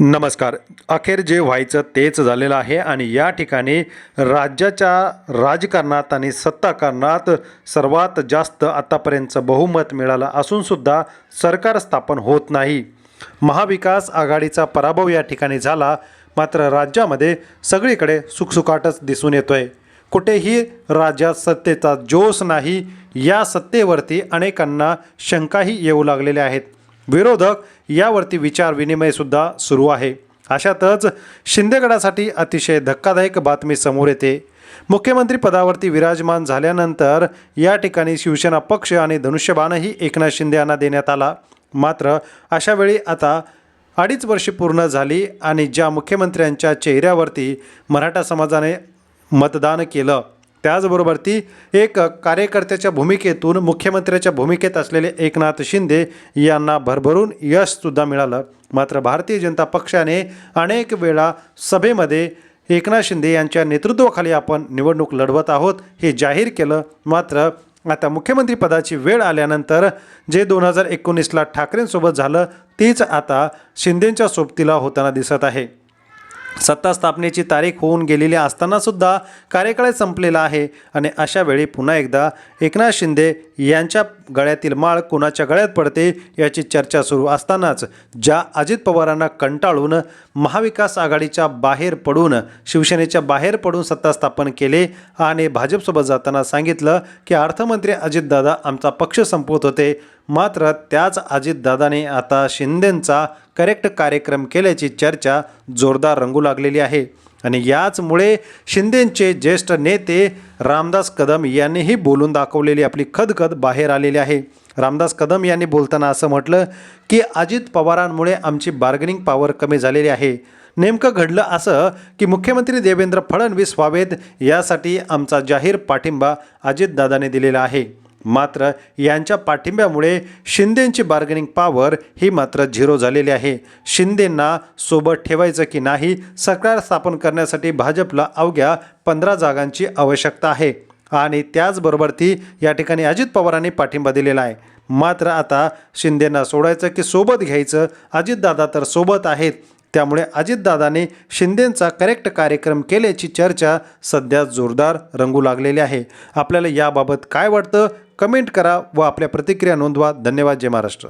नमस्कार. अखेर जे व्हायचं तेच झालेलं आहे आणि या ठिकाणी राज्याच्या राजकारणात आणि सत्ताकारणात सर्वात जास्त आतापर्यंतचं बहुमत मिळालं असूनसुद्धा सरकार स्थापन होत नाही. महाविकास आघाडीचा पराभव या ठिकाणी झाला मात्र राज्यामध्ये सगळीकडे सुखसुकाटच दिसून येतोय. कुठेही राज्यात सत्तेचा जोश नाही या सत्तेवरती अनेकांना शंकाही येऊ लागलेल्या आहेत. विरोधक यावरती विचार विनिमयसुद्धा सुरू आहे. अशातच शिंदेगडासाठी अतिशय धक्कादायक बातमी समोर येते. मुख्यमंत्री पदावरती विराजमान झाल्यानंतर या ठिकाणी शिवसेना पक्ष आणि धनुष्यबाणही एकनाथ शिंदे यांना देण्यात आला. मात्र अशावेळी आता अडीच वर्षे पूर्ण झाली आणि ज्या मुख्यमंत्र्यांच्या चेहऱ्यावरती मराठा समाजाने मतदान केलं त्याचबरोबर ती एक कार्यकर्त्याच्या भूमिकेतून मुख्यमंत्र्याच्या भूमिकेत असलेले एकनाथ शिंदे यांना भरभरून यशसुद्धा मिळालं. मात्र भारतीय जनता पक्षाने अनेक वेळा सभेमध्ये एकनाथ शिंदे यांच्या नेतृत्वाखाली आपण निवडणूक लढवत आहोत हे जाहीर केलं. मात्र आता मुख्यमंत्रीपदाची वेळ आल्यानंतर जे दोन हजार एकोणीसला ठाकरेंसोबत झालं तीच आता शिंदेंच्या सोबतीला होताना दिसत आहे. सत्ता स्थापनेची तारीख होऊन गेलेली असतानासुद्धा कार्यकाळ संपलेला आहे आणि अशा वेळी पुन्हा एकदा एकनाथ शिंदे यांच्या गळ्यातील माळ कोणाच्या गळ्यात पडते याची चर्चा सुरू असतानाच ज्या अजित पवारांना कंटाळून महाविकास आघाडीच्या बाहेर पडून शिवसेनेच्या बाहेर पडून सत्ता स्थापन केले आणि भाजपसोबत जाताना सांगितलं की अर्थमंत्री अजितदादा आमचा पक्ष संपवत होते. मात्र त्याच अजितदादाने आता शिंदेंचा करेक्ट कार्यक्रम केल्याची चर्चा जोरदार रंगू लागलेली आहे. आणि याचमुळे शिंदेंचे ज्येष्ठ नेते रामदास कदम यांनीही बोलून दाखवलेली आपली खदखद बाहेर आलेली आहे. रामदास कदम यांनी बोलताना असं म्हटलं की अजित पवारांमुळे आमची बार्गनिंग पॉवर कमी झालेली आहे. नेमकं घडलं असं की मुख्यमंत्री देवेंद्र फडणवीस व्हावेत यासाठी आमचा जाहीर पाठिंबा अजितदादाने दिलेला आहे. मात्र यांच्या पाठिंब्यामुळे शिंदेंची बार्गेनिंग पॉवर ही मात्र झिरो झालेली आहे. शिंदेंना सोबत ठेवायचं की नाही सरकार स्थापन करण्यासाठी भाजपला अवघ्या पंधरा जागांची आवश्यकता आहे. आणि त्याचबरोबर ती या ठिकाणी अजित पवारांनी पाठिंबा दिलेला आहे. मात्र आता शिंदेंना सोडायचं की सोबत घ्यायचं अजितदादा तर सोबत आहेत. त्यामुळे अजितदादाने शिंदेंचा करेक्ट कार्यक्रम केल्याची चर्चा सध्या जोरदार रंगू लागलेली आहे. आपल्याला याबाबत काय वाटतं? कमेंट करा व आपल्या प्रतिक्रिया नोंदवा. धन्यवाद जय महाराष्ट्र.